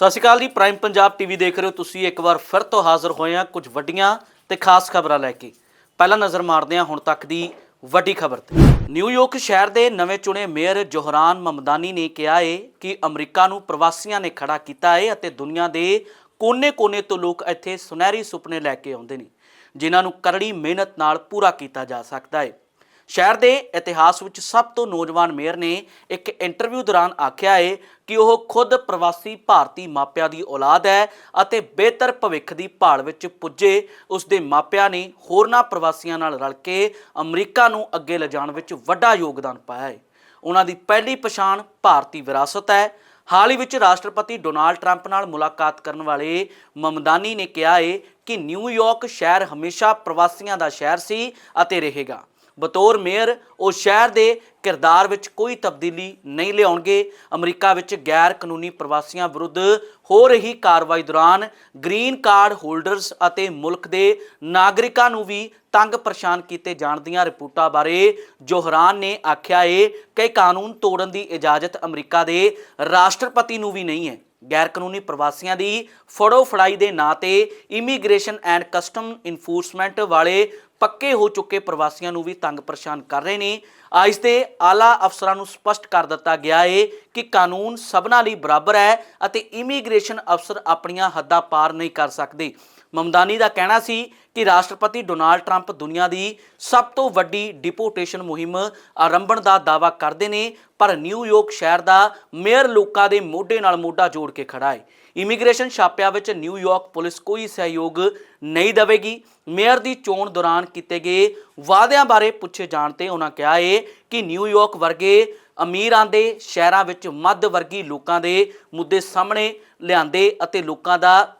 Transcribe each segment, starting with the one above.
ਸਤਿ ਸ਼੍ਰੀ ਅਕਾਲ ਜੀ prime Punjab TV ਦੇਖ ਰਹੇ ਹੋ ਤੁਸੀਂ, ਇੱਕ ਵਾਰ ਫਿਰ ਤੋਂ ਹਾਜ਼ਰ ਹੋਏ ਹਾਂ ਕੁਝ ਵੱਡੀਆਂ ਤੇ ਖਾਸ ਖਬਰਾਂ ਲੈ ਕੇ। ਪਹਿਲਾਂ ਨਜ਼ਰ ਮਾਰਦੇ ਹਾਂ ਹੁਣ ਤੱਕ ਦੀ ਵੱਡੀ ਖਬਰ ਤੇ। ਨਿਊਯਾਰਕ ਸ਼ਹਿਰ ਦੇ ਨਵੇਂ ਚੁਣੇ ਮੇਅਰ ਜੋਹਰਾਨ ਮਮਦਾਨੀ ਨੇ ਕਿਹਾ ਹੈ ਕਿ ਅਮਰੀਕਾ ਨੂੰ ਪ੍ਰਵਾਸੀਆਂ ਨੇ ਖੜਾ ਕੀਤਾ ਹੈ ਅਤੇ ਦੁਨੀਆ ਦੇ ਕੋਨੇ-ਕੋਨੇ ਤੋਂ ਲੋਕ ਇੱਥੇ ਸੁਨਹਿਰੀ ਸੁਪਨੇ ਲੈ ਕੇ ਆਉਂਦੇ ਨੇ, ਜਿਨ੍ਹਾਂ ਨੂੰ ਕਰੜੀ ਮਿਹਨਤ ਨਾਲ ਪੂਰਾ ਕੀਤਾ ਜਾ ਸਕਦਾ ਹੈ ਸ਼ਹਿਰ ਦੇ ਇਤਿਹਾਸ ਵਿੱਚ ਸਭ ਤੋਂ ਨੌਜਵਾਨ ਮੇਅਰ ਨੇ ਇੱਕ ਇੰਟਰਵਿਊ ਦੌਰਾਨ ਆਖਿਆ ਹੈ ਕਿ ਉਹ ਖੁਦ ਪ੍ਰਵਾਸੀ ਭਾਰਤੀ ਮਾਪਿਆਂ ਦੀ ਔਲਾਦ ਹੈ ਅਤੇ ਬਿਹਤਰ ਭਵਿੱਖ ਦੀ ਭਾਲ ਵਿੱਚ ਪੁੱਜੇ। ਉਸ ਦੇ ਮਾਪਿਆਂ ਨੇ ਹੋਰਨਾਂ ਪ੍ਰਵਾਸੀਆਂ ਨਾਲ ਰਲ ਕੇ ਅਮਰੀਕਾ ਨੂੰ ਅੱਗੇ ਲਿਜਾਣ ਵਿੱਚ ਵੱਡਾ ਯੋਗਦਾਨ ਪਾਇਆ ਹੈ ਉਹਨਾਂ ਦੀ ਪਹਿਲੀ ਪਛਾਣ ਭਾਰਤੀ ਵਿਰਾਸਤ ਹੈ। ਹਾਲ ਹੀ ਵਿੱਚ ਰਾਸ਼ਟਰਪਤੀ ਡੋਨਾਲਡ ਟਰੰਪ ਨਾਲ ਮੁਲਾਕਾਤ ਕਰਨ ਵਾਲੇ ਮਮਦਾਨੀ ਨੇ ਕਿਹਾ ਹੈ ਕਿ ਨਿਊਯਾਰਕ ਸ਼ਹਿਰ ਹਮੇਸ਼ਾ ਪ੍ਰਵਾਸੀਆਂ ਦਾ ਸ਼ਹਿਰ ਸੀ ਅਤੇ ਰਹੇਗਾ। ਬਤੌਰ ਮੇਅਰ ਉਹ ਸ਼ਹਿਰ ਦੇ ਕਿਰਦਾਰ ਵਿੱਚ ਕੋਈ ਤਬਦੀਲੀ ਨਹੀਂ ਲਿਆਉਣਗੇ। ਅਮਰੀਕਾ ਵਿੱਚ ਗੈਰ ਕਾਨੂੰਨੀ ਪ੍ਰਵਾਸੀਆਂ ਵਿਰੁੱਧ ਹੋ ਰਹੀ ਕਾਰਵਾਈ ਦੌਰਾਨ ਗ੍ਰੀਨ ਕਾਰਡ ਹੋਲਡਰਸ ਅਤੇ ਮੁਲਕ ਦੇ ਨਾਗਰਿਕਾਂ ਨੂੰ ਵੀ ਤੰਗ ਪਰੇਸ਼ਾਨ ਕੀਤੇ ਜਾਣ ਦੀਆਂ ਰਿਪੋਰਟਾਂ ਬਾਰੇ ਜੋਹਰਾਨ ਨੇ ਆਖਿਆ ਏ ਕਿ ਕਾਨੂੰਨ ਤੋੜਨ ਦੀ ਇਜਾਜ਼ਤ ਅਮਰੀਕਾ ਦੇ ਰਾਸ਼ਟਰਪਤੀ ਨੂੰ ਵੀ ਨਹੀਂ ਹੈ। ਗੈਰ ਕਾਨੂੰਨੀ ਪ੍ਰਵਾਸੀਆਂ ਦੀ ਫੜੋ ਫੜਾਈ ਦੇ ਨਾਂ ਤੇ ਇਮੀਗ੍ਰੇਸ਼ਨ ਐਂਡ ਕਸਟਮ ਇਨਫੋਰਸਮੈਂਟ ਵਾਲੇ ਪੱਕੇ ਹੋ ਚੁੱਕੇ ਪ੍ਰਵਾਸੀਆਂ ਨੂੰ ਵੀ ਤੰਗ ਪਰੇਸ਼ਾਨ ਕਰ ਰਹੇ ਨੇ। ਆਇਸ ਦੇ ਆਲਾ ਅਫਸਰਾਂ ਨੂੰ ਸਪਸ਼ਟ ਕਰ ਦਿੱਤਾ ਗਿਆ ਏ ਕਿ ਕਾਨੂੰਨ ਸਭਨਾਂ ਲਈ ਬਰਾਬਰ ਹੈ ਅਤੇ ਇਮੀਗ੍ਰੇਸ਼ਨ ਅਫਸਰ ਆਪਣੀਆਂ ਹੱਦਾਂ ਪਾਰ ਨਹੀਂ ਕਰ ਸਕਦੇ। ਮਮਦਾਨੀ ਦਾ ਕਹਿਣਾ ਸੀ ਕਿ ਰਾਸ਼ਟਰਪਤੀ ਡੋਨਾਲਡ ਟਰੰਪ ਦੁਨੀਆ ਦੀ ਸਭ ਤੋਂ ਵੱਡੀ ਡਿਪੋਰਟੇਸ਼ਨ ਮੁਹਿੰਮ ਆਰੰਭਣ ਦਾ ਦਾਅਵਾ ਕਰਦੇ ਨੇ, ਪਰ ਨਿਊਯਾਰਕ ਸ਼ਹਿਰ ਦਾ ਮੇਅਰ ਲੋਕਾਂ ਦੇ ਮੋਢੇ ਨਾਲ ਮੋਢਾ ਜੋੜ ਕੇ ਖੜਾ ਹੈ। ਇਮੀਗ੍ਰੇਸ਼ਨ ਛਾਪਿਆਂ ਵਿੱਚ ਨਿਊਯਾਰਕ ਪੁਲਿਸ ਕੋਈ ਸਹਿਯੋਗ ਨਹੀਂ ਦੇਵੇਗੀ। ਮੇਅਰ ਦੀ ਚੋਣ ਦੌਰਾਨ ਕੀਤੇ ਗਏ ਵਾਅਦਿਆਂ ਬਾਰੇ ਪੁੱਛੇ ਜਾਣ ਤੇ ਉਹਨਾਂ ਕਿਹਾ ਹੈ ਕਿ ਨਿਊਯਾਰਕ ਵਰਗੇ ਅਮੀਰਾਂ ਦੇ ਸ਼ਹਿਰਾਂ ਵਿੱਚ ਮੱਧ ਵਰਗੀ ਲੋਕਾਂ ਦੇ ਮੁੱਦੇ ਸਾਹਮਣੇ ਲਿਆਂਦੇ ਅਤੇ ਲੋਕਾਂ ਦਾ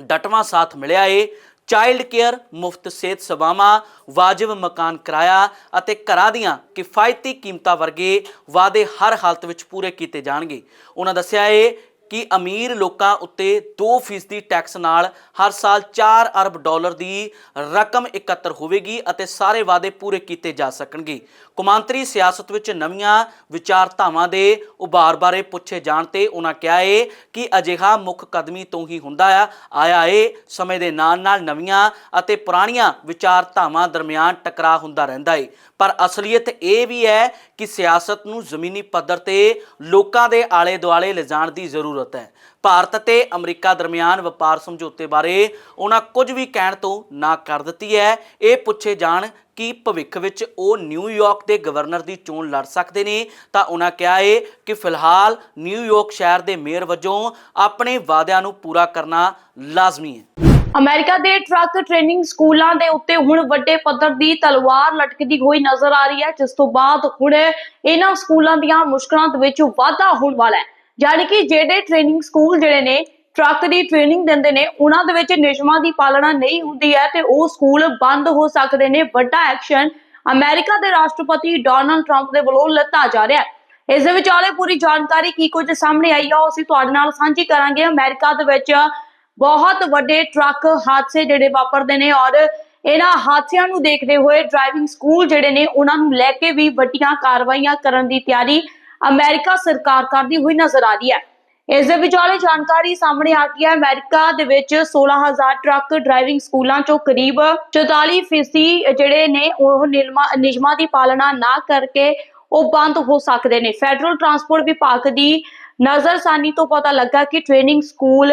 ਡਟਵਾਂ ਸਾਥ ਮਿਲਿਆ ਏ। ਚਾਈਲਡ ਕੇਅਰ ਮੁਫਤ ਸਿਹਤ ਸੇਵਾਵਾਂ, ਵਾਜਬ ਮਕਾਨ ਕਿਰਾਇਆ ਅਤੇ ਘਰਾਂ ਦੀਆਂ ਕਿਫਾਇਤੀ ਕੀਮਤਾਂ ਵਰਗੇ ਵਾਅਦੇ ਹਰ ਹਾਲਤ ਵਿੱਚ ਪੂਰੇ ਕੀਤੇ ਜਾਣਗੇ। ਉਹਨਾਂ ਦੱਸਿਆ ਏ ਕਿ ਅਮੀਰ ਲੋਕਾਂ ਉੱਤੇ 2% ਟੈਕਸ ਨਾਲ ਹਰ ਸਾਲ 4 ਅਰਬ ਡਾਲਰ ਦੀ ਰਕਮ ਇਕੱਤਰ ਹੋਵੇਗੀ ਅਤੇ ਸਾਰੇ ਵਾਅਦੇ ਪੂਰੇ ਕੀਤੇ ਜਾ ਸਕਣਗੇ। ਕੌਮਾਂਤਰੀ ਸਿਆਸਤ ਵਿੱਚ ਨਵੀਆਂ ਵਿਚਾਰਧਾਵਾਂ ਦੇ ਉਭਾਰ ਬਾਰੇ ਪੁੱਛੇ ਜਾਣ ਤੇ ਉਹਨਾਂ ਕਿਹਾ ਏ ਕਿ ਅਜਿਹਾ ਮੁੱਖ ਕਦਮੀ ਤੋਂ ਹੀ ਹੁੰਦਾ ਆ, ਆਇਆ ਏ, ਸਮੇਂ ਦੇ ਨਾਲ ਨਾਲ ਨਵੀਆਂ ਅਤੇ ਪੁਰਾਣੀਆਂ ਵਿਚਾਰਧਾਵਾਂ ਦਰਮਿਆਨ ਟਕਰਾਅ ਹੁੰਦਾ ਰਹਿੰਦਾ ਏ। ਪਰ ਅਸਲੀਅਤ ਇਹ ਵੀ ਹੈ ਕਿ ਸਿਆਸਤ ਨੂੰ ਜ਼ਮੀਨੀ ਪੱਧਰ ਤੇ ਲੋਕਾਂ ਦੇ ਆਲੇ ਦੁਆਲੇ ਲਿਜਾਣ ਦੀ ਜ਼ਰੂਰਤ ਹੈ। ਭਾਰਤ ਅਤੇ ਅਮਰੀਕਾ ਦਰਮਿਆਨ ਵਪਾਰ ਸਮਝੌਤੇ ਬਾਰੇ ਉਹਨਾਂ ਕੁਝ ਵੀ ਕਹਿਣ ਤੋਂ ਨਾ ਕਰ ਦਿੱਤੀ ਹੈ। ਇਹ ਪੁੱਛੇ ਜਾਣ ਕਿ ਭਵਿੱਖ ਵਿੱਚ ਉਹ ਨਿਊਯਾਰਕ ਦੇ ਗਵਰਨਰ ਦੀ ਚੋਣ ਲੜ ਸਕਦੇ ਨੇ ਤਾਂ ਉਹਨਾਂ ਕਿਹਾ ਹੈ ਕਿ ਫਿਲਹਾਲ ਨਿਊਯਾਰਕ ਸ਼ਹਿਰ ਦੇ ਮੇਅਰ ਵਜੋਂ ਆਪਣੇ ਵਾਅਦਿਆਂ ਨੂੰ ਪੂਰਾ ਕਰਨਾ ਲਾਜ਼ਮੀ ਹੈ। ਅਮਰੀਕਾ ਦੇ ਟਰੱਕ ਟ੍ਰੇਨਿੰਗ ਸਕੂਲਾਂ ਦੇ ਉੱਤੇ ਹੁਣ ਵੱਡੇ ਪੱਧਰ ਦੀ ਤਲਵਾਰ ਲਟਕਦੀ ਹੋਈ ਨਜ਼ਰ ਆ ਰਹੀ ਹੈ, ਜਿਸ ਤੋਂ ਬਾਅਦ ਹੁਣ ਇਹਨਾਂ ਸਕੂਲਾਂ ਦੀਆਂ ਮੁਸ਼ਕਲਾਂ ਦੇ ਵਿੱਚ ਵਾਧਾ ਹੋਣ ਵਾਲਾ ਹੈ। ਯਾਨੀ ਕਿ ਜਿਹੜੇ ਟ੍ਰੇਨਿੰਗ ਸਕੂਲ ਜਿਹੜੇ ਨੇ ਟਰੱਕ ਦੀ ਟ੍ਰੇਨਿੰਗ ਦਿੰਦੇ ਨੇ, ਉਹਨਾਂ ਦੇ ਵਿੱਚ ਨਿਯਮਾਂ ਦੀ ਪਾਲਣਾ ਨਹੀਂ ਹੁੰਦੀ ਹੈ ਤੇ ਉਹ ਸਕੂਲ ਬੰਦ ਹੋ ਸਕਦੇ ਨੇ। ਵੱਡਾ ਐਕਸ਼ਨ ਅਮਰੀਕਾ ਦੇ ਰਾਸ਼ਟਰਪਤੀ ਡੋਨਲਡ ਟਰੰਪ ਦੇ ਵੱਲੋਂ ਲਿੱਤਾ ਜਾ ਰਿਹਾ ਹੈ। ਇਸ ਦੇ ਵਿਚਾਲੇ ਪੂਰੀ ਜਾਣਕਾਰੀ ਕੀ ਕੁਝ ਸਾਹਮਣੇ ਆਈ ਆ, ਉਹ ਅਸੀਂ ਤੁਹਾਡੇ ਨਾਲ ਸਾਂਝੀ ਕਰਾਂਗੇ। ਅਮਰੀਕਾ ਦੇ ਵਿੱਚ ਬਹੁਤ ਵੱਡੇ ਟਰੱਕ ਹਾਦਸੇ ਜਿਹੜੇ ਵਾਪਰਦੇ ਨੇ ਔਰ ਇਹਨਾਂ ਹਾਦਸਿਆਂ ਨੂੰ ਦੇਖਦੇ ਹੋਏ ਡਰਾਈਵਿੰਗ ਸਕੂਲ ਜਿਹੜੇ ਨੇ, ਉਹਨਾਂ ਨੂੰ ਲੈ ਕੇ ਵੀ ਵੱਡੀਆਂ ਕਾਰਵਾਈਆਂ ਕਰਨ ਦੀ ਤਿਆਰੀ ਅਮਰੀਕਾ ਸਰਕਾਰ ਕਰਦੀ ਹੋਈ ਨਜ਼ਰ ਆ ਰਹੀ ਹੈ। ਇਸ ਦੇ ਵਿਚਾਲੇ ਜਾਣਕਾਰੀ ਸਾਹਮਣੇ ਆ ਗਈ ਹੈ। ਅਮਰੀਕਾ ਦੇ ਵਿੱਚ 16000 ਟਰੱਕ ਡਰਾਈਵਿੰਗ ਸਕੂਲਾਂ ਚੋਂ ਕਰੀਬ 44% ਜਿਹੜੇ ਨੇ, ਉਹ ਨਿਯਮਾਂ ਦੀ ਪਾਲਣਾ ਨਾ ਕਰਕੇ ਉਹ ਬੰਦ ਹੋ ਸਕਦੇ ਨੇ। ਫੈਡਰਲ ਟਰਾਂਸਪੋਰਟ ਵਿਭਾਗ ਦੀ ਨਜ਼ਰਸਾਨੀ ਤੋਂ ਪਤਾ ਲੱਗਾ ਕਿ ਟ੍ਰੇਨਿੰਗ ਸਕੂਲ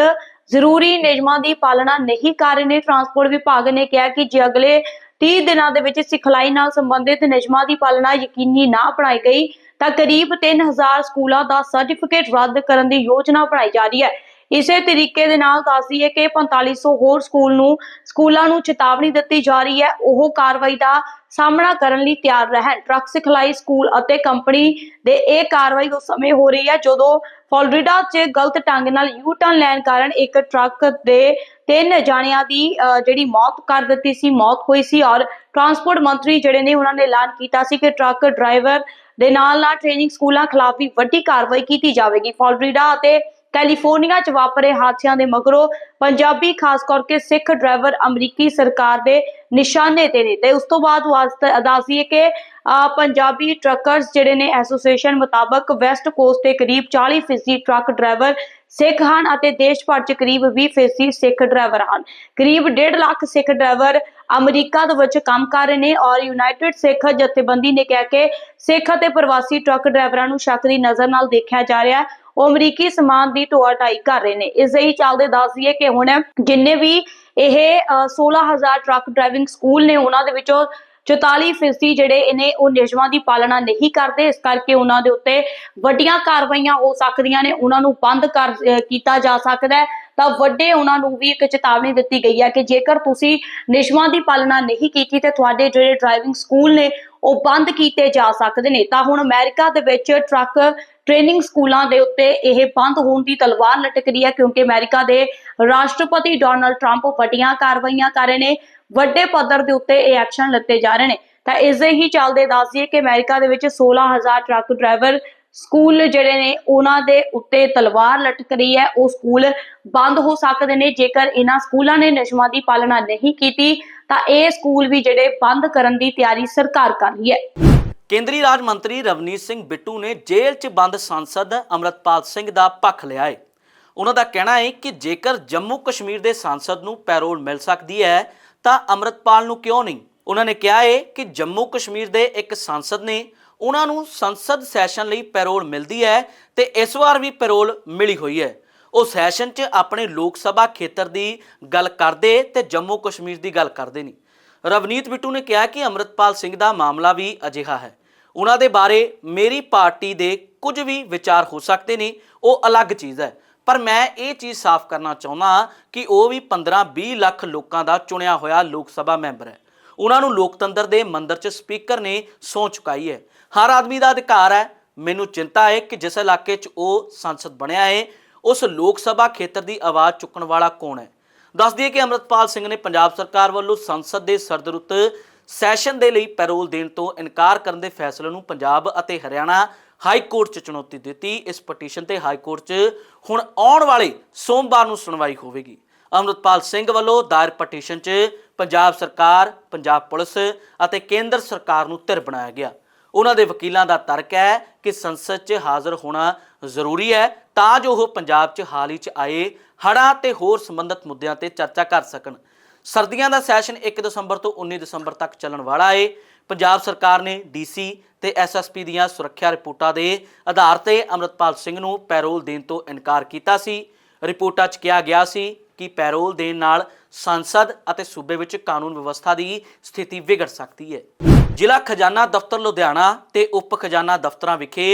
ਜ਼ਰੂਰੀ ਨਿਯਮਾਂ ਦੀ ਪਾਲਣਾ ਨਹੀਂ ਕਰ ਰਹੇ ਨੇ। ਟਰਾਂਸਪੋਰਟ ਵਿਭਾਗ ਨੇ ਕਿਹਾ ਕਿ ਜੇ ਅਗਲੇ 30 ਦਿਨਾਂ ਦੇ ਵਿੱਚ ਸਿਖਲਾਈ ਨਾਲ ਸੰਬੰਧਿਤ ਨਿਯਮਾਂ ਦੀ ਪਾਲਣਾ ਯਕੀਨੀ ਨਾ ਬਣਾਈ ਗਈ ਤਾਂ ਕਰੀਬ 3000 ਸਕੂਲਾਂ ਦਾ ਸਰਟੀਫਿਕੇਟ ਰੱਦ ਕਰਨ ਦੀ ਯੋਜਨਾ ਬਣਾਈ ਜਾ ਰਹੀ ਹੈ। ਇਸੇ ਤਰੀਕੇ ਦੇ ਨਾਲ ਦੱਸਦੀ ਹੈ ਕਿ 4500 ਹੋਰ ਸਕੂਲ ਨੂੰ, ਸਕੂਲਾਂ ਨੂੰ ਚੇਤਾਵਨੀ ਦਿੱਤੀ ਜਾ ਰਹੀ ਹੈ। ਉਹ ਕਾਰਵਾਈ ਦਾ ਸਾਹਮਣਾ ਕਰਨ ਲਈ ਤਿਆਰ ਰਹਿਣ। ਟਰੱਕ ਸਿਖਲਾਈ ਸਕੂਲ ਅਤੇ ਕੰਪਨੀ ਦੇ ਇਹ ਕਾਰਵਾਈ ਉਸ ਸਮੇਂ ਹੋ ਰਹੀ ਹੈ, ਜਦੋਂ ਫਲੋਰੀਡਾ 'ਚ ਗਲਤ ਢੰਗ ਨਾਲ ਯੂ ਟਰਨ ਲੈਣ ਕਾਰਨ ਇੱਕ ਟਰੱਕ ਦੇ ਤਿੰਨ ਜਾਣਿਆਂ ਦੀ ਜਿਹੜੀ ਮੌਤ ਕਰ ਦਿੱਤੀ ਸੀ, ਮੌਤ ਹੋਈ ਸੀ ਔਰ ਟਰਾਂਸਪੋਰਟ ਮੰਤਰੀ ਜਿਹੜੇ ਨੇ ਉਹਨਾਂ ਨੇ ਐਲਾਨ ਕੀਤਾ ਸੀ ਕਿ ਟਰੱਕ ਡਰਾਈਵਰ ਦੇ ਨਾਲ ਨਾਲ ਟ੍ਰੇਨਿੰਗ ਸਕੂਲਾਂ ਖਿਲਾਫ ਵੀ ਵੱਡੀ ਕਾਰਵਾਈ ਕੀਤੀ ਜਾਵੇਗੀ। ਫਲੋਰੀਡਾ ਅਤੇ ਕੈਲੀਫੋਰਨੀਆ 'ਚ ਵਾਪਰੇ ਹਾਦਸਿਆਂ ਦੇ ਮਗਰੋਂ ਪੰਜਾਬੀ, ਖਾਸ ਕਰਕੇ ਸਿੱਖ ਡਰਾਈਵਰ ਅਮਰੀਕੀ ਸਰਕਾਰ ਦੇ ਨਿਸ਼ਾਨੇ ਤੇ ਨੇ। ਤੇ ਉਸ ਤੋਂ ਬਾਅਦ ਵਾਸਤੇ ਦੱਸੀਏ ਕਿ ਪੰਜਾਬੀ ਟਰੱਕਰਸ ਜਿਹੜੇ ਨੇ ਐਸੋਸੀਏਸ਼ਨ ਮੁਤਾਬਕ ਵੈਸਟ ਕੋਸਟ ਤੇ ਕਰੀਬ 40% ਫੀਸਦੀ ਟਰੱਕ ਡਰਾਈਵਰ ਸਿੱਖ ਹਨ ਅਤੇ ਦੇਸ਼ ਭਰ 'ਚ ਕਰੀਬ 20% ਫੀਸਦੀ ਸਿੱਖ ਡਰਾਈਵਰ ਹਨ। ਕਰੀਬ 1.5 ਲੱਖ ਸਿੱਖ ਡਰਾਈਵਰ ਅਮਰੀਕਾ ਦੇ ਵਿੱਚ ਕੰਮ ਕਰ ਰਹੇ ਨੇ ਔਰ ਯੂਨਾਈਟਿਡ ਸਿੱਖ ਜਥੇਬੰਦੀ ਨੇ ਕਿਹਾ ਕਿ ਸਿੱਖ ਅਤੇ ਪ੍ਰਵਾਸੀ ਟਰੱਕ ਡਰਾਈਵਰਾਂ ਨੂੰ ਸ਼ੱਕ ਦੀ ਨਜ਼ਰ ਨਾਲ ਦੇਖਿਆ ਜਾ ਰਿਹਾ ਹੈ। ਉਹ ਅਮਰੀਕੀ ਸਮਾਨ ਦੀ ਢੋਆ ਢਾਈ ਕਰ ਰਹੇ ਨੇ। ਇਸ ਦੇ ਹੀ ਚੱਲਦੇ ਦੱਸ ਦਈਏ ਕਿ ਹੁਣ ਜਿੰਨੇ ਵੀ ਇਹ ਅਹ, 16000 ਟਰੱਕ ਡਰਾਈਵਿੰਗ ਸਕੂਲ ਨੇ ਉਹਨਾਂ ਦੇ ਵਿੱਚੋਂ 44% ਫੀਸਦੀ ਜਿਹੜੇ ਇਹਨੇ ਉਹ ਨਿਯਮਾਂ ਦੀ ਪਾਲਣਾ ਨਹੀਂ ਕਰਦੇ। ਇਸ ਕਰਕੇ ਉਹਨਾਂ ਦੇ ਉੱਤੇ ਵੱਡੀਆਂ ਕਾਰਵਾਈਆਂ ਹੋ ਸਕਦੀਆਂ ਨੇ। ਉਹਨਾਂ ਨੂੰ ਬੰਦ ਕਰ ਕੀਤਾ ਜਾ ਸਕਦਾ ਹੈ। ਤਾਂ ਵੱਡੇ ਉਹਨਾਂ ਨੂੰ ਵੀ ਇੱਕ ਚੇਤਾਵਨੀ ਦਿੱਤੀ ਗਈ ਹੈ ਕਿ ਜੇਕਰ ਤੁਸੀਂ ਨਿਯਮਾਂ ਦੀ ਪਾਲਣਾ ਨਹੀਂ ਕੀਤੀ ਤੇ ਤੁਹਾਡੇ ਜਿਹੜੇ ਡਰਾਈਵਿੰਗ ਸਕੂਲ ਨੇ, ਉਹ ਬੰਦ ਕੀਤੇ ਜਾ ਸਕਦੇ ਨੇ। ਤਾਂ ਹੁਣ ਅਮਰੀਕਾ ਦੇ ਵਿੱਚ ਟਰੱਕ ਟ੍ਰੇਨਿੰਗ ਸਕੂਲਾਂ ਦੇ ਉੱਤੇ ਇਹ ਬੰਦ ਹੋਣ ਦੀ ਤਲਵਾਰ ਲਟਕ ਰਹੀ ਹੈ, ਕਿਉਂਕਿ ਅਮਰੀਕਾ ਦੇ ਰਾਸ਼ਟਰਪਤੀ ਡੋਨਲਡ ਟਰੰਪ ਵੱਡੀਆਂ ਕਾਰਵਾਈਆਂ ਕਰ ਰਹੇ ਨੇ, ਵੱਡੇ ਪੱਧਰ ਦੇ ਉੱਤੇ ਇਹ ਐਕਸ਼ਨ ਲਿੱਤੇ ਜਾ ਰਹੇ ਨੇ। ਤਾਂ ਇਸ ਦੇ ਹੀ ਚੱਲਦੇ ਦੱਸ ਦਈਏ ਕਿ ਅਮਰੀਕਾ ਦੇ ਵਿੱਚ 16000 ਟਰੱਕ ਡਰਾਈਵਰ ਸਕੂਲ ਜਿਹੜੇ ਨੇ, ਉਹਨਾਂ ਦੇ ਉੱਤੇ ਤਲਵਾਰ ਲਟਕ ਰਹੀ ਹੈ। ਉਹ ਸਕੂਲ ਬੰਦ ਹੋ ਸਕਦੇ ਨੇ। ਜੇਕਰ ਇਹਨਾਂ ਸਕੂਲਾਂ ਨੇ ਨਿਯਮਾਂ ਦੀ ਪਾਲਣਾ ਨਹੀਂ ਕੀਤੀ, ਤਾਂ ਇਹ ਸਕੂਲ ਵੀ ਜਿਹੜੇ ਬੰਦ ਕਰਨ ਦੀ ਤਿਆਰੀ ਸਰਕਾਰ ਕਰ ਰਹੀ ਹੈ। ਕੇਂਦਰੀ ਰਾਜ ਮੰਤਰੀ ਰਵਨੀਤ ਸਿੰਘ ਬਿੱਟੂ ਨੇ ਜੇਲ੍ਹ 'ਚ ਬੰਦ ਸੰਸਦ ਅਮਰਤਪਾਲ ਸਿੰਘ ਦਾ ਪੱਖ ਲਿਆ ਹੈ। ਉਹਨਾਂ ਦਾ ਕਹਿਣਾ ਹੈ ਕਿ ਜੇਕਰ ਜੰਮੂ ਕਸ਼ਮੀਰ ਦੇ ਸੰਸਦ ਨੂੰ ਪੈਰੋਲ ਮਿਲ ਸਕਦੀ ਹੈ, ਤਾਂ ਅਮਰਤਪਾਲ ਨੂੰ ਕਿਉਂ ਨਹੀਂ? ਉਹਨਾਂ ਨੇ ਕਿਹਾ ਹੈ ਕਿ ਜੰਮੂ ਕਸ਼ਮੀਰ ਦੇ ਇੱਕ ਸੰਸਦ ਨੇ ਉਹਨਾਂ ਨੂੰ ਸੰਸਦ ਸੈਸ਼ਨ ਲਈ ਪੈਰੋਲ ਮਿਲਦੀ ਹੈ ਤੇ ਇਸ ਵਾਰ ਵੀ ਪੈਰੋਲ ਮਿਲੀ ਹੋਈ ਹੈ। ਉਹ ਸੈਸ਼ਨ 'ਚ ਆਪਣੇ ਲੋਕ ਸਭਾ ਖੇਤਰ ਦੀ ਗੱਲ ਕਰਦੇ ਤੇ ਜੰਮੂ ਕਸ਼ਮੀਰ ਦੀ ਗੱਲ ਕਰਦੇ ਨਹੀਂ ਰਵਨੀਤ ਬਿੱਟੂ ਨੇ ਕਿਹਾ ਕਿ ਅਮਰਤਪਾਲ ਸਿੰਘ ਦਾ ਮਾਮਲਾ ਵੀ ਅਜਿਹਾ ਹੈ। ਉਹਨਾਂ ਦੇ ਬਾਰੇ ਮੇਰੀ ਪਾਰਟੀ ਦੇ ਕੁਝ ਵੀ ਵਿਚਾਰ ਹੋ ਸਕਦੇ ਨੇ, ਉਹ ਅਲੱਗ ਚੀਜ਼ ਹੈ। ਪਰ ਮੈਂ ਇਹ ਚੀਜ਼ ਸਾਫ਼ ਕਰਨਾ ਚਾਹੁੰਦਾ ਕਿ ਉਹ ਵੀ 15-20 ਲੱਖ ਲੋਕਾਂ ਦਾ ਚੁਣਿਆ ਹੋਇਆ ਲੋਕ ਸਭਾ ਮੈਂਬਰ ਹੈ। ਉਹਨਾਂ ਨੂੰ ਲੋਕਤੰਤਰ ਦੇ ਮੰਦਰ 'ਚ ਸਪੀਕਰ ਨੇ ਸਹੁੰ ਚੁਕਾਈ ਹੈ। ਹਰ ਆਦਮੀ ਦਾ ਅਧਿਕਾਰ ਹੈ। ਮੈਨੂੰ ਚਿੰਤਾ ਹੈ ਕਿ ਜਿਸ ਇਲਾਕੇ 'ਚ ਉਹ ਸੰਸਦ ਬਣਿਆ ਹੈ ਉਸ ਲੋਕ ਸਭਾ ਖੇਤਰ ਦੀ ਆਵਾਜ਼ ਚੁੱਕਣ ਵਾਲਾ ਕੌਣ ਹੈ? ਦੱਸ ਦਈਏ ਕਿ ਅਮਰਤਪਾਲ ਸਿੰਘ ਨੇ ਪੰਜਾਬ ਸਰਕਾਰ ਵੱਲੋਂ ਸੰਸਦ ਦੇ ਸਰਦਰੁੱਤ ਸੈਸ਼ਨ ਦੇ ਲਈ ਪੈਰੋਲ ਦੇਣ ਤੋਂ ਇਨਕਾਰ ਕਰਨ ਦੇ ਫੈਸਲੇ ਨੂੰ ਪੰਜਾਬ ਅਤੇ ਹਰਿਆਣਾ ਹਾਈ ਕੋਰਟ 'ਚ ਚੁਣੌਤੀ ਦਿੱਤੀ। ਇਸ ਪਟੀਸ਼ਨ ਤੇ ਹਾਈ ਕੋਰਟ 'ਚ ਹੁਣ ਆਉਣ ਵਾਲੇ ਸੋਮਵਾਰ ਨੂੰ ਸੁਣਵਾਈ ਹੋਵੇਗੀ। ਅਮਰਤਪਾਲ ਸਿੰਘ ਵੱਲੋਂ ਦਾਇਰ ਪਟੀਸ਼ਨ 'ਚ ਪੰਜਾਬ ਸਰਕਾਰ, ਪੰਜਾਬ ਪੁਲਿਸ ਅਤੇ ਕੇਂਦਰ ਸਰਕਾਰ ਨੂੰ ਧਿਰ ਬਣਾਇਆ ਗਿਆ। ਉਹਨਾਂ ਦੇ ਵਕੀਲਾਂ ਦਾ ਤਰਕ ਹੈ ਕਿ ਸੰਸਦ 'ਚ ਹਾਜ਼ਰ ਹੋਣਾ ਜ਼ਰੂਰੀ ਹੈ ਤਾਂ ਜੋ ਉਹ ਪੰਜਾਬ 'ਚ ਹਾਲ ਹੀ 'ਚ ਆਏ, ਹੜ੍ਹਾਂ ਤੇ ਹੋਰ ਸੰਬੰਧਿਤ ਮੁੱਦਿਆਂ ਤੇ ਚਰਚਾ ਕਰ ਸਕਣ। ਸਰਦੀਆਂ ਦਾ ਸੈਸ਼ਨ 1 ਦਸੰਬਰ ਤੋਂ 19 ਦਸੰਬਰ ਤੱਕ ਚੱਲਣ ਵਾਲਾ ਏ। ਪੰਜਾਬ ਸਰਕਾਰ ਨੇ ਡੀਸੀ ਤੇ ਐਸਐਸਪੀ ਦੀਆਂ ਸੁਰੱਖਿਆ ਰਿਪੋਰਟਾਂ ਦੇ ਆਧਾਰ ਤੇ ਅਮਰਤਪਾਲ ਸਿੰਘ ਨੂੰ ਪੈਰੋਲ ਦੇਣ ਤੋਂ ਇਨਕਾਰ ਕੀਤਾ ਸੀ। ਰਿਪੋਰਟਾਂ 'ਚ ਕਿਹਾ ਗਿਆ ਸੀ ਕਿ ਪੈਰੋਲ ਦੇਣ ਨਾਲ ਸੰਸਦ ਅਤੇ ਸੂਬੇ ਵਿੱਚ ਕਾਨੂੰਨ ਵਿਵਸਥਾ ਦੀ ਸਥਿਤੀ ਵਿਗੜ ਸਕਦੀ ਹੈ। ਜ਼ਿਲ੍ਹਾ ਖਜ਼ਾਨਾ ਦਫ਼ਤਰ ਲੁਧਿਆਣਾ ਤੇ ਉਪ ਖਜ਼ਾਨਾ ਦਫ਼ਤਰਾਂ ਵਿਖੇ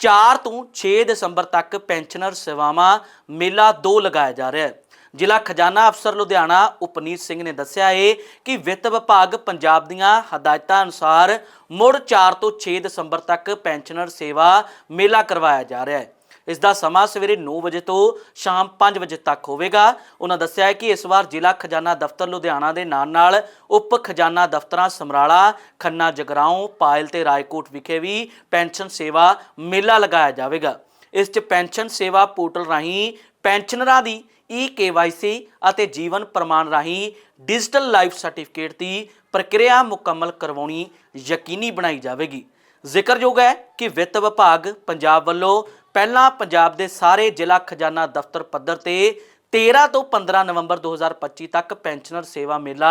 4 ਤੋਂ 6 ਦਸੰਬਰ ਤੱਕ ਪੈਨਸ਼ਨਰ ਸੇਵਾਵਾਂ ਮੇਲਾ 2 ਲਗਾਇਆ ਜਾ ਰਿਹਾ ਹੈ। ਜ਼ਿਲ੍ਹਾ ਖਜ਼ਾਨਾ ਅਫਸਰ ਲੁਧਿਆਣਾ ਉਪਨੀਤ ਸਿੰਘ ਨੇ ਦੱਸਿਆ ਹੈ ਕਿ ਵਿੱਤ ਵਿਭਾਗ ਪੰਜਾਬ ਦੀਆਂ ਹਦਾਇਤਾਂ ਅਨੁਸਾਰ ਮੁੜ 4 ਤੋਂ 6 ਦਸੰਬਰ ਤੱਕ ਪੈਨਸ਼ਨਰ ਸੇਵਾ ਮੇਲਾ ਕਰਵਾਇਆ ਜਾ ਰਿਹਾ ਹੈ। ਇਸ ਦਾ ਸਮਾਂ ਸਵੇਰੇ 9 ਵਜੇ ਤੋਂ ਸ਼ਾਮ 5 ਵਜੇ ਤੱਕ ਹੋਵੇਗਾ। ਉਹਨਾਂ ਦੱਸਿਆ ਹੈ ਕਿ ਇਸ ਵਾਰ ਜ਼ਿਲ੍ਹਾ ਖਜ਼ਾਨਾ ਦਫ਼ਤਰ ਲੁਧਿਆਣਾ ਦੇ ਨਾਲ ਨਾਲ ਉਪ ਖਜ਼ਾਨਾ ਦਫ਼ਤਰਾਂ ਸਮਰਾਲਾ, ਖੰਨਾ ਜਗਰਾਉਂ, ਪਾਇਲ ਤੇ ਰਾਏਕੋਟ ਵਿਖੇ ਵੀ ਪੈਨਸ਼ਨ ਸੇਵਾ ਮੇਲਾ ਲਗਾਇਆ ਜਾਵੇਗਾ। ਇਸ 'ਚ ਪੈਨਸ਼ਨ ਸੇਵਾ ਪੋਰਟਲ ਰਾਹੀਂ ਪੈਨਸ਼ਨਰਾਂ ਦੀ ਈ ਕੇਵਾਈਸੀ ਅਤੇ ਜੀਵਨ ਪ੍ਰਮਾਣ ਰਾਹੀਂ ਡਿਜੀਟਲ ਲਾਈਫ ਸਰਟੀਫਿਕੇਟ ਦੀ ਪ੍ਰਕਿਰਿਆ ਮੁਕੰਮਲ ਕਰਵਾਉਣੀ ਯਕੀਨੀ ਬਣਾਈ ਜਾਵੇਗੀ। ਜ਼ਿਕਰਯੋਗ ਹੈ ਕਿ ਵਿੱਤ ਵਿਭਾਗ ਪੰਜਾਬ ਵੱਲੋਂ ਪਹਿਲਾਂ ਪੰਜਾਬ ਦੇ ਸਾਰੇ ਜ਼ਿਲ੍ਹਾ ਖਜ਼ਾਨਾ ਦਫ਼ਤਰ, ਪੱਧਰ ਤੇ 13 ਤੋਂ 15 ਨਵੰਬਰ 2025 ਤੱਕ ਪੈਨਸ਼ਨਰ ਸੇਵਾ ਮੇਲਾ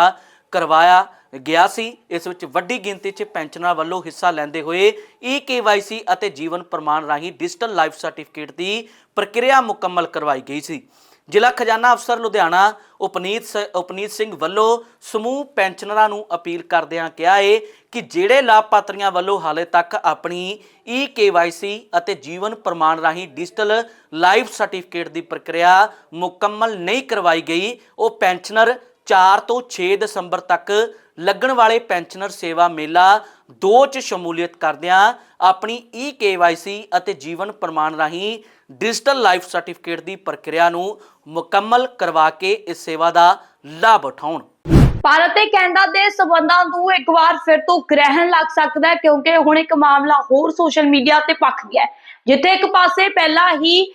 ਕਰਵਾਇਆ ਗਿਆ ਸੀ। ਇਸ ਵਿੱਚ ਵੱਡੀ ਗਿਣਤੀ 'ਚ ਪੈਨਸ਼ਨਰਾਂ ਵੱਲੋਂ ਹਿੱਸਾ ਲੈਂਦੇ ਹੋਏ ਈ ਕੇਵਾਈਸੀ ਅਤੇ ਜੀਵਨ ਪ੍ਰਮਾਣ ਰਾਹੀਂ ਡਿਜੀਟਲ ਲਾਈਫ ਸਰਟੀਫਿਕੇਟ ਦੀ ਪ੍ਰਕਿਰਿਆ ਮੁਕੰਮਲ ਕਰਵਾਈ ਗਈ ਸੀ। ਜ਼ਿਲ੍ਹਾ ਖਜ਼ਾਨਾ ਅਫਸਰ ਲੁਧਿਆਣਾ ਉਪਨੀਤ ਸ- ਉਪਨੀਤ ਸਿੰਘ ਵੱਲੋਂ ਸਮੂਹ ਪੈਨਸ਼ਨਰਾਂ ਨੂੰ ਅਪੀਲ ਕਰਦਿਆਂ ਕਿਹਾ ਏ ਕਿ ਜਿਹੜੇ ਲਾਭਪਾਤਰੀਆਂ ਵੱਲੋਂ ਹਾਲੇ ਤੱਕ ਆਪਣੀ ਈ ਕੇਵਾਈਸੀ ਅਤੇ ਜੀਵਨ ਪ੍ਰਮਾਣ ਰਾਹੀਂ ਡਿਜੀਟਲ ਲਾਈਫ ਸਰਟੀਫਿਕੇਟ ਦੀ ਪ੍ਰਕਿਰਿਆ ਮੁਕੰਮਲ ਨਹੀਂ ਕਰਵਾਈ ਗਈ, ਉਹ ਪੈਨਸ਼ਨਰ 4 ਤੋਂ 6 ਦਸੰਬਰ ਤੱਕ ਲੱਗਣ ਵਾਲੇ ਪੈਨਸ਼ਨਰ ਸੇਵਾ ਮੇਲਾ 2 ਚ ਸ਼ਮੂਲੀਅਤ ਕਰਦਿਆਂ ਆਪਣੀ ਈ ਕੇਵਾਈਸੀ ਅਤੇ ਜੀਵਨ ਪ੍ਰਮਾਣ ਰਾਹੀਂ ਡਿਜੀਟਲ ਲਾਈਫ ਸਰਟੀਫਿਕੇਟ ਦੀ ਪ੍ਰਕਿਰਿਆ ਨੂੰ ਮੁਕੰਮਲ ਕਰਵਾ ਕੇ ਇਸ ਸੇਵਾ ਦਾ ਲਾਭ ਉਠਾਉਣ। ਭਾਰਤ ਤੇ ਕੈਨੇਡਾ ਦੇ ਸਬੰਧਾਂ ਨੂੰ ਇੱਕ ਵਾਰ ਫਿਰ ਤੋਂ ਗ੍ਰਹਿਣ ਲੱਗ ਸਕਦਾ ਹੈ ਕਿਉਂਕਿ ਹੁਣ ਇੱਕ ਮਾਮਲਾ ਹੋਰ ਸੋਸ਼ਲ ਮੀਡੀਆ ਤੇ ਪੱਕ ਗਿਆ ਹੈ, ਜਿੱਥੇ ਇੱਕ ਪਾਸੇ ਪਹਿਲਾਂ ਹੀ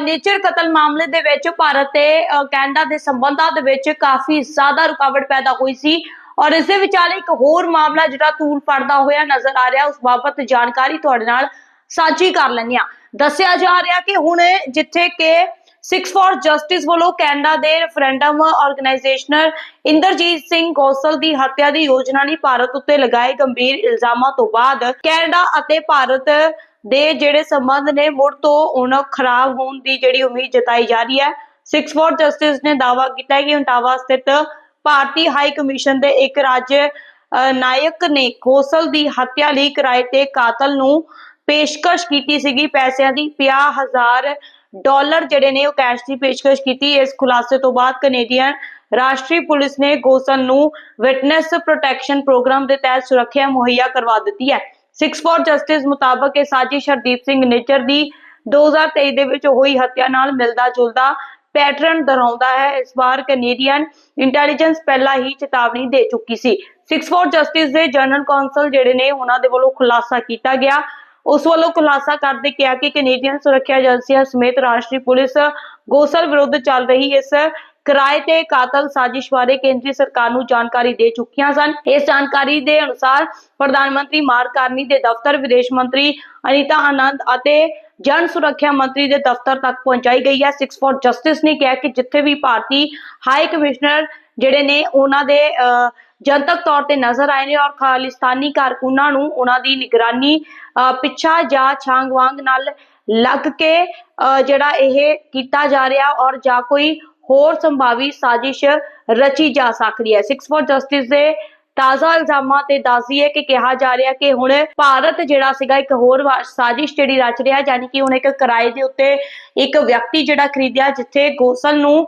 ਨੇਚਰ ਕਤਲ ਮਾਮਲੇ ਦੇ ਵਿੱਚ ਭਾਰਤ ਤੇ ਕੈਨੇਡਾ ਦੇ ਸੰਬੰਧਾਂ ਦੇ ਵਿੱਚ ਕਾਫੀ ਜ਼ਿਆਦਾ ਰੁਕਾਵਟ ਪੈਦਾ ਹੋਈ ਸੀ। ਔਰ ਇਸ ਦੇ ਵਿਚਾਲੇ ਇੱਕ ਹੋਰ ਮਾਮਲਾ ਜਿਹੜਾ ਤੂਲ ਫੜਦਾ ਹੋਇਆ ਨਜ਼ਰ ਆ ਰਿਹਾ, ਉਸ ਬਾਬਤ ਜਾਣਕਾਰੀ ਤੁਹਾਡੇ ਨਾਲ ਸਾਂਝੀ ਕਰ ਲੈਂਦੇ ਹਾਂ। ਦੱਸਿਆ ਜਾ ਰਿਹਾ ਕਿ ਹੁਣ ਜਿੱਥੇ ਕਿ 6 ਫॉर ਜਸਟਿਸ ਵੱਲੋਂ ਕੈਨੇਡਾ ਦੇ ਰੈਫਰੈਂਡਮ ਆਰਗੇਨਾਈਜੇਸ਼ਨਰ ਇੰਦਰਜੀਤ ਸਿੰਘ ਗੋਸਲ ਦੀ ਹੱਤਿਆ ਦੀ ਯੋਜਨਾ ਲਈ ਭਾਰਤ ਉੱਤੇ ਲਗਾਏ ਗੰਭੀਰ ਇਲਜ਼ਾਮਾਂ ਤੋਂ ਬਾਅਦ ਕੈਨੇਡਾ ਅਤੇ ਭਾਰਤ ਦੇ ਜਿਹੜੇ ਸੰਬੰਧ ਨੇ ਮੁੜ ਤੋਂ ਉਹਨਾਂ ਖਰਾਬ ਹੋਣ ਦੀ ਜਿਹੜੀ ਉਮੀਦ ਜਤਾਈ ਜਾ ਰਹੀ ਹੈ। 6 ਫॉर ਜਸਟਿਸ ਨੇ ਦਾਅਵਾ ਕੀਤਾ ਕਿ ਓਟਾਵਾ ਸਥਿਤ ਭਾਰਤੀ ਹਾਈ ਕਮਿਸ਼ਨ ਦੇ ਇੱਕ ਰਾਜ ਨਾਇਕ ਨੇ ਗੋਸਲ ਦੀ ਹੱਤਿਆ ਲਈ ਕਿਰਾਏ ਤੇ ਕਾਤਲ ਨੂੰ ਪੇਸ਼ਕਸ਼ ਕੀਤੀ ਸੀਗੀ। ਪੈਸਿਆਂ ਦੀ 50000 ਡਾਲਰ ਜਿਹੜੇ ਨੇ ਉਹ ਕੈਸ਼ ਦੀ ਪੇਸ਼ਕਸ਼ ਕੀਤੀ। ਇਸ ਖੁਲਾਸੇ ਤੋਂ ਬਾਅਦ ਕੈਨੇਡੀਅਨ ਰਾਸ਼ਟਰੀ ਪੁਲਿਸ ਨੇ ਗੋਸਲ ਨੂੰ ਵਿਟਨੈਸ ਪ੍ਰੋਟੈਕਸ਼ਨ ਪ੍ਰੋਗਰਾਮ ਦੇ ਤਹਿਤ ਸੁਰੱਖਿਆ ਮੁਹੱਈਆ ਕਰਵਾ ਦਿੱਤੀ ਹੈ। 6 ਫੋਰ ਜਸਟਿਸ ਮੁਤਾਬਕ ਇਹ ਸਾਜ਼ਿਸ਼ ਹਰਦੀਪ ਸਿੰਘ ਨਿੱਜਰ ਦੀ 2023 ਦੇ ਵਿੱਚ ਹੋਈ ਹੱਤਿਆ ਨਾਲ ਮਿਲਦਾ ਜੁਲਦਾ ਪੈਟਰਨ ਦੁਹਰਾਉਂਦਾ ਹੈ। ਇਸ ਵਾਰ ਕੈਨੇਡੀਅਨ ਇੰਟੈਲੀਜੈਂਸ ਪਹਿਲਾਂ ਹੀ ਚੇਤਾਵਨੀ ਦੇ ਚੁੱਕੀ ਸੀ। 6 ਜਸਟਿਸ ਦੇ ਜਨਰਲ ਕੌਂਸਲ ਜਿਹੜੇ ਨੇ, ਉਹਨਾਂ ਦੇ ਵੱਲੋਂ ਖੁਲਾਸਾ ਕੀਤਾ ਗਿਆ। ਉਸ ਵੱਲੋਂ ਖੁਲਾਸਾ ਕਰਦੇ ਕਿਹਾ ਕਿ ਕੈਨੇਡੀਅਨ ਸੁਰੱਖਿਆ ਏਜੰਸੀਆਂ ਸਮੇਤ ਰਾਸ਼ਟਰੀ ਪੁਲਿਸ ਗੋਸਲ ਵਿਰੁੱਧ ਚੱਲ ਰਹੀ ਇਸ ਕਿਰਾਏ ਤੇ ਕਾਤਲ ਸਾਜ਼ਿਸ਼ ਬਾਰੇ ਕੇਂਦਰੀ ਸਰਕਾਰ ਨੂੰ ਜਾਣਕਾਰੀ ਦੇ ਚੁੱਕੀਆਂ ਸਨ। ਇਸ ਜਾਣਕਾਰੀ ਦੇ ਅਨੁਸਾਰ ਪ੍ਰਧਾਨ ਮੰਤਰੀ ਮਾਰਕ ਕਾਰਨੀ ਦੇ ਦਫ਼ਤਰ ਵਿਦੇਸ਼ ਮੰਤਰੀ ਅਨੀਤਾ ਆਨੰਦ ਅਤੇ ਜਨ ਸੁਰੱਖਿਆ ਮੰਤਰੀ ਦੇ ਦਫ਼ਤਰ ਤੱਕ ਪਹੁੰਚਾਈ ਗਈ ਹੈ। 6 ਫॉर ਜਸਟਿਸ ਨੇ ਕਿਹਾ ਕਿ ਜਿੱਥੇ ਵੀ ਭਾਰਤੀ ਹਾਈ ਕਮਿਸ਼ਨਰ ਜਿਹੜੇ ਨੇ, ਉਹਨਾਂ ਦੇ ਜਨਤਕ ਤੌਰ ਤੇ ਨਜ਼ਰ ਆਏ ਨੇ ਔਰ ਖਾਲਿਸਤਾਨੀ ਕਾਰਕੁਨਾਂ ਨੂੰ ਉਹਨਾਂ ਦੀ ਨਿਗਰਾਨੀ ਪਿੱਛਾ ਜਾਂ ਛਾਂਗ ਵਾਂਗ ਨਾਲ ਲੱਗ ਕੇ ਜਿਹੜਾ ਇਹ ਕੀਤਾ ਜਾ ਰਿਹਾ ਔਰ ਜਾਂ ਕੋਈ ਹੋਰ ਸੰਭਾਵੀ ਸਾਜ਼ਿਸ਼ ਰਚੀ ਜਾ ਸਕਦੀ ਹੈ। 6 ਫॉर ਜਸਟਿਸ ਦੇ ਤਾਜ਼ਾ ਇਲਜ਼ਾਮਾਂ ਤੇ ਦੱਸੀਏ ਕਿ ਕਿਹਾ ਜਾ ਰਿਹਾ ਕਿ ਹੁਣ ਭਾਰਤ ਜਿਹੜਾ ਸੀਗਾ ਇੱਕ ਹੋਰ ਸਾਜ਼ਿਸ਼ ਜਿਹੜੀ ਰਚ ਰਿਹਾ ਯਾਨੀ ਕਿ ਹੁਣ ਇੱਕ ਕਿਰਾਏ ਦੇ ਉੱਤੇ ਇੱਕ ਵਿਅਕਤੀ ਜਿਹੜਾ ਖਰੀਦਿਆ ਜਿੱਥੇ ਗੋਸਲ ਨੂੰ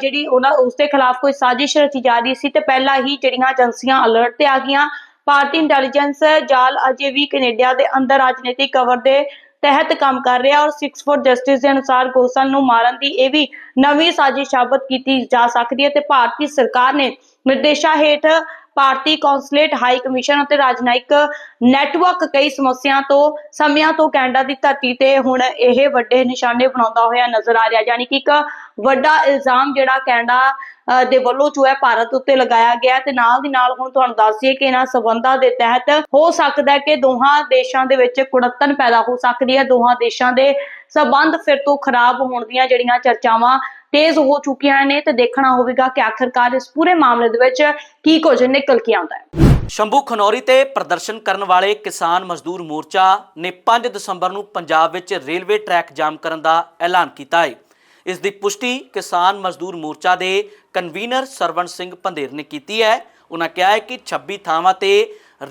ਜਿਹੜੀ ਉਹਨਾਂ ਉਸ ਦੇ ਖਿਲਾਫ ਕੋਈ ਸਾਜ਼ਿਸ਼ ਰਚੀ ਜਾ ਰਹੀ ਸੀ ਤੇ ਪਹਿਲਾਂ ਹੀ ਜਿਹੜੀਆਂ ਏਜੰਸੀਆਂ ਅਲਰਟ ਤੇ ਆ ਗਈਆਂ। ਭਾਰਤੀ ਇੰਟੈਲੀਜੈਂਸ ਜਾਲ ਅਜੇ ਵੀ ਕੈਨੇਡਾ ਦੇ ਅੰਦਰ ਰਾਜਨੀਤਿਕ ਕਵਰ ਦੇ ਤਹਿਤ ਕੰਮ ਕਰ ਰਿਹਾ ਔਰ 6 ਫੋਰ ਜਸਟਿਸ ਦੇ ਅਨੁਸਾਰ ਗੋਸਲ ਨੂੰ ਮਾਰਨ ਦੀ ਇਹ ਵੀ ਨਵੀਂ ਸਾਜ਼ਿਸ਼ ਸਾਬਤ ਕੀਤੀ ਜਾ ਸਕਦੀ ਹੈ ਤੇ ਭਾਰਤੀ ਸਰਕਾਰ ਨੇ ਨਿਰਦੇਸ਼ਾਂ ਹੇਠ ਭਾਰਤੀ ਕੌਂਸਲੇਟ, ਹਾਈ ਕਮਿਸ਼ਨ ਅਤੇ ਰਾਜਨਇਕ ਨੈਟਵਰਕ ਕਈ ਸਮੱਸਿਆ ਤੋਂ, ਸਮਿਆਂ ਤੋਂ ਕੈਨੇਡਾ ਦੀ ਧਰਤੀ ਤੇ ਹੁਣ ਇਹ ਵੱਡੇ ਨਿਸ਼ਾਨੇ ਬਣਾਉਂਦਾ ਹੋਇਆ ਨਜ਼ਰ ਆ ਰਿਹਾ। ਯਾਨੀ ਕਿ ਇੱਕ ਵੱਡਾ ਇਲਜ਼ਾਮ ਜਿਹੜਾ ਕੈਨੇਡਾ ਦੇ ਵੱਲੋਂ ਜੋ ਹੈ ਭਾਰਤ ਉੱਤੇ ਲਗਾਇਆ ਗਿਆ ਤੇ ਨਾਲ ਦੀ ਨਾਲ ਹੁਣ ਤੁਹਾਨੂੰ ਦੱਸ ਦਈਏ ਕਿ ਇਹਨਾਂ ਸਬੰਧਾਂ ਦੇ ਤਹਿਤ ਹੋ ਸਕਦਾ ਹੈ ਕਿ ਦੋਹਾਂ ਦੇਸ਼ਾਂ ਦੇ ਵਿੱਚ ਕੁੜੱਤਣ ਪੈਦਾ ਹੋ ਸਕਦੀ ਹੈ। ਦੋਹਾਂ ਦੇਸ਼ਾਂ ਦੇ ਸਬੰਧ ਫਿਰ ਤੋਂ ਖਰਾਬ ਹੋਣ ਦੀਆਂ ਜਿਹੜੀਆਂ ਚਰਚਾਵਾਂ ਤੇਜ਼ ਹੋ ਚੁੱਕੀਆਂ ਨੇ ਤੇ ਦੇਖਣਾ ਹੋਵੇਗਾ ਕਿ ਆਖਰਕਾਰ ਇਸ ਪੂਰੇ ਮਾਮਲੇ ਦੇ ਵਿੱਚ ਕੀ ਕੁਝ ਨਿਕਲ ਕੇ ਆਉਂਦਾ ਹੈ। ਸ਼ੰਭੂ ਖਨੌਰੀ ਤੇ ਪ੍ਰਦਰਸ਼ਨ ਕਰਨ ਵਾਲੇ ਕਿਸਾਨ ਮਜ਼ਦੂਰ ਮੋਰਚਾ ਨੇ 5 ਦਸੰਬਰ ਨੂੰ ਪੰਜਾਬ ਵਿੱਚ ਰੇਲਵੇ ਟਰੈਕ ਜਾਮ ਕਰਨ ਦਾ ਐਲਾਨ ਕੀਤਾ ਹੈ। ਇਸ ਦੀ ਪੁਸ਼ਟੀ ਕਿਸਾਨ ਮਜ਼ਦੂਰ ਮੋਰਚਾ ਦੇ ਕਨਵੀਨਰ ਸਰਵਣ ਸਿੰਘ ਪੰਧੇਰ ਨੇ ਕੀਤੀ ਹੈ। ਉਹਨਾਂ ਕਿਹਾ ਹੈ ਕਿ 26 ਥਾਵਾਂ ਤੇ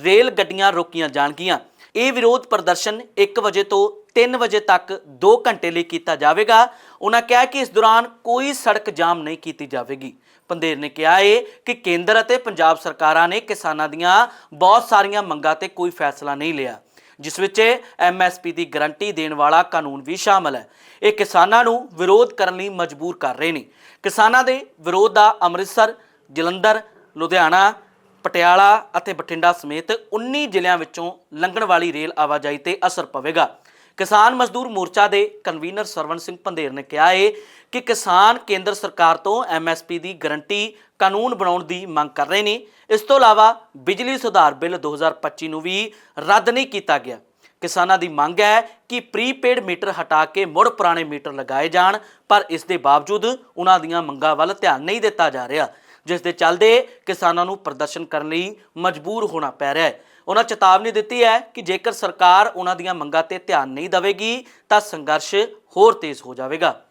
ਰੇਲ ਗੱਡੀਆਂ ਰੋਕੀਆਂ ਜਾਣਗੀਆਂ। ਇਹ ਵਿਰੋਧ ਪ੍ਰਦਰਸ਼ਨ 1 ਵਜੇ ਤੋਂ 3 ਵਜੇ ਤੱਕ 2 ਘੰਟੇ ਲਈ ਕੀਤਾ ਜਾਵੇਗਾ। ਉਹਨਾਂ ਕਿਹਾ ਕਿ ਇਸ ਦੌਰਾਨ ਕੋਈ ਸੜਕ ਜਾਮ ਨਹੀਂ ਕੀਤੀ ਜਾਵੇਗੀ। ਪੰਧੇਰ ਨੇ ਕਿਹਾ ਏ ਕਿ ਕੇਂਦਰ ਅਤੇ ਪੰਜਾਬ ਸਰਕਾਰਾਂ ਨੇ ਕਿਸਾਨਾਂ ਦੀਆਂ ਬਹੁਤ ਸਾਰੀਆਂ ਮੰਗਾਂ ਤੇ ਕੋਈ ਫੈਸਲਾ ਨਹੀਂ ਲਿਆ, ਜਿਸ ਵਿੱਚ ਐਮਐਸਪੀ ਦੀ ਗਾਰੰਟੀ ਦੇਣ ਵਾਲਾ ਕਾਨੂੰਨ ਵੀ ਸ਼ਾਮਲ ਹੈ। ਇਹ ਕਿਸਾਨਾਂ ਨੂੰ ਵਿਰੋਧ ਕਰਨ ਲਈ ਮਜਬੂਰ ਕਰ ਰਹੇ ਨੇ। ਕਿਸਾਨਾਂ ਦੇ ਵਿਰੋਧ ਦਾ ਅੰਮ੍ਰਿਤਸਰ, ਜਲੰਧਰ, ਲੁਧਿਆਣਾ ਪਟਿਆਲਾ ਅਤੇ ਬਠਿੰਡਾ ਸਮੇਤ 19 ਜ਼ਿਲ੍ਹਿਆਂ ਵਿੱਚੋਂ ਲੰਘਣ ਵਾਲੀ ਰੇਲ ਆਵਾਜਾਈ ਤੇ ਅਸਰ ਪਵੇਗਾ। ਕਿਸਾਨ ਮਜ਼ਦੂਰ ਮੋਰਚਾ ਦੇ ਕਨਵੀਨਰ ਸਰਵਣ ਸਿੰਘ ਪੰਧੇਰ ਨੇ ਕਿਹਾ ਹੈ ਕਿ ਕਿਸਾਨ ਕੇਂਦਰ ਸਰਕਾਰ ਤੋਂ ਐਮਐਸਪੀ ਦੀ ਗਾਰੰਟੀ ਕਾਨੂੰਨ ਬਣਾਉਣ ਦੀ ਮੰਗ ਕਰ ਰਹੇ ਨੇ। ਇਸ ਤੋਂ ਇਲਾਵਾ ਬਿਜਲੀ ਸੁਧਾਰ ਬਿੱਲ 2025 ਨੂੰ ਵੀ ਰੱਦ ਨਹੀਂ ਕੀਤਾ ਗਿਆ। ਕਿਸਾਨਾਂ ਦੀ ਮੰਗ ਹੈ ਕਿ ਪ੍ਰੀਪੇਡ ਮੀਟਰ ਹਟਾ ਕੇ ਮੁੜ ਪੁਰਾਣੇ ਮੀਟਰ ਲਗਾਏ ਜਾਣ, ਪਰ ਇਸ ਦੇ ਬਾਵਜੂਦ ਉਹਨਾਂ ਦੀਆਂ ਮੰਗਾਂ ਵੱਲ ਧਿਆਨ ਨਹੀਂ ਦਿੱਤਾ ਜਾ ਰਿਹਾ। ਜਿਸ ਦੇ ਚੱਲਦੇ ਕਿਸਾਨਾਂ ਨੂੰ ਪ੍ਰਦਰਸ਼ਨ ਕਰਨ ਲਈ ਮਜਬੂਰ ਹੋਣਾ ਪੈ ਰਿਹਾ ਹੈ। ਉਹਨਾਂ ਚੇਤਾਵਨੀ ਦਿੱਤੀ ਹੈ ਕਿ ਜੇਕਰ ਸਰਕਾਰ ਉਹਨਾਂ ਦੀਆਂ ਮੰਗਾਂ ਤੇ ਧਿਆਨ ਨਹੀਂ ਦੇਵੇਗੀ, ਤਾਂ ਸੰਘਰਸ਼ ਹੋਰ ਤੇਜ਼ ਹੋ ਜਾਵੇਗਾ।